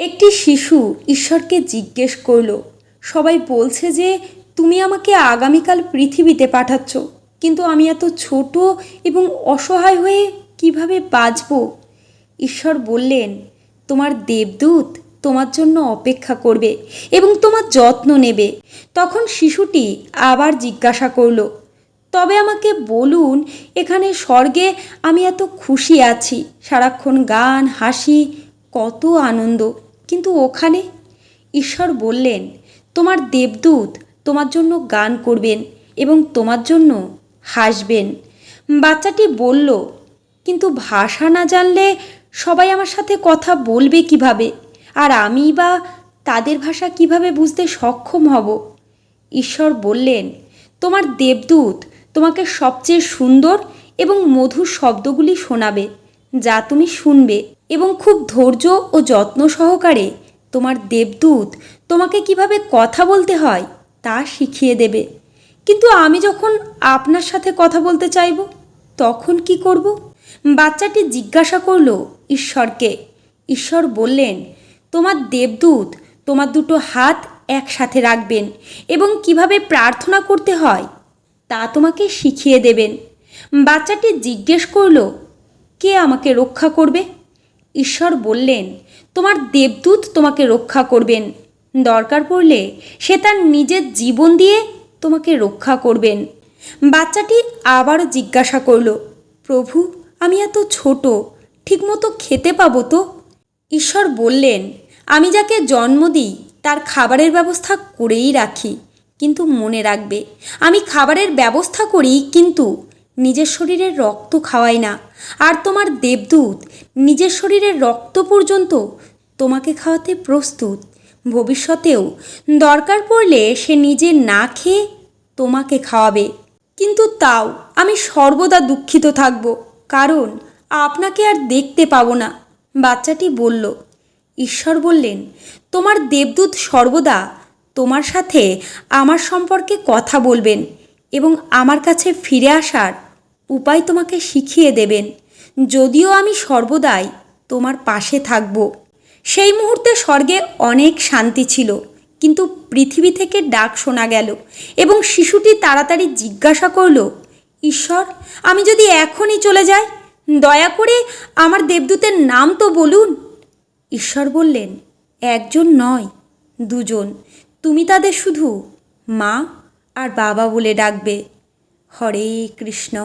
একটি শিশু ঈশ্বরকে জিজ্ঞেস করল, সবাই বলছে যে, তুমি আমাকে আগামীকাল পৃথিবীতে পাঠাচ্ছ, কিন্তু আমি এত ছোট এবং অসহায় হয়ে কীভাবে বাঁচব? ঈশ্বর বললেন, তোমার দেবদূত তোমার জন্য অপেক্ষা করবে এবং তোমার যত্ন নেবে। তখন শিশুটি আবার জিজ্ঞাসা করল, তবে আমাকে বলুন, এখানে স্বর্গে আমি এত খুশি আছি, সারাক্ষণ গান, হাসি, কত আনন্দ। কিন্তু ওখানে? ঈশ্বর বললেন, তোমার দেবদূত তোমার জন্য গান করবেন এবং তোমার জন্য হাসবেন। বাচ্চাটি বলল, কিন্তু ভাষা না জানলে সবাই আমার সাথে কথা বলবে কীভাবে? আর আমি বা তাদের ভাষা কীভাবে বুঝতে সক্ষম হব? ঈশ্বর বললেন, তোমার দেবদূত তোমাকে সবচেয়ে সুন্দর এবং মধুর শব্দগুলি শোনাবে, যা তুমি শুনবে। এবং খুব ধৈর্য ও যত্ন সহকারে তোমার দেবদূত তোমাকে কীভাবে কথা বলতে হয় তা শিখিয়ে দেবে। কিন্তু আমি যখন আপনার সাথে কথা বলতে চাইব, তখন কি করব? বাচ্চাটি জিজ্ঞাসা করল, ঈশ্বরকে। ঈশ্বর বললেন, তোমার দেবদূত তোমার দুটো হাত একসাথে রাখবেন এবং কীভাবে প্রার্থনা করতে হয় তা তোমাকে শিখিয়ে দেবেন। বাচ্চাটি জিজ্ঞেস করল, কে আমাকে রক্ষা করবে? ঈশ্বর বললেন, তোমার দেবদূত তোমাকে রক্ষা করবেন। দরকার পড়লে সে তার নিজের জীবন দিয়ে তোমাকে রক্ষা করবেন। বাচ্চাটি আবারও জিজ্ঞাসা করল, প্রভু, আমি এত ছোট, ঠিকমতো খেতে পাবো তো? ঈশ্বর বললেন, আমি যাকে জন্ম দিই, তার খাবারের ব্যবস্থা করেই রাখি, কিন্তু মনে রাখবে, আমি খাবারের ব্যবস্থা করি, কিন্তু নিজের শরীরের রক্ত খাওয়াই না। আর তোমার দেবদূত নিজের শরীরের রক্ত পর্যন্ত তোমাকে খাওয়াতে প্রস্তুত। ভবিষ্যতেও দরকার পড়লে সে নিজে না খেয়ে তোমাকে খাওয়াবে। কিন্তু তাও আমি সর্বদা দুঃখিত থাকব, কারণ আপনাকে আর দেখতে পাবো না। বাচ্চাটি বলল, ঈশ্বর বললেন, তোমার দেবদূত সর্বদা তোমার সাথে আমার সম্পর্কে কথা বলবেন। এবং আমার কাছে ফিরে আসার উপায় তোমাকে শিখিয়ে দেবেন। যদিও আমি সর্বদাই তোমার পাশে থাকব। সেই মুহূর্তে স্বর্গে অনেক শান্তি ছিল, কিন্তু পৃথিবী থেকে ডাক শোনা গেল এবং শিশুটি তাড়াতাড়ি জিজ্ঞাসা করল, ঈশ্বর, আমি যদি এখনই চলে যাই, দয়া করে আমার দেবদূতের নাম তো বলুন। ঈশ্বর বললেন, একজন নয়, দুজন। তুমি তাদের শুধু মা আর বাবা বলে ডাকবে হরে কৃষ্ণ।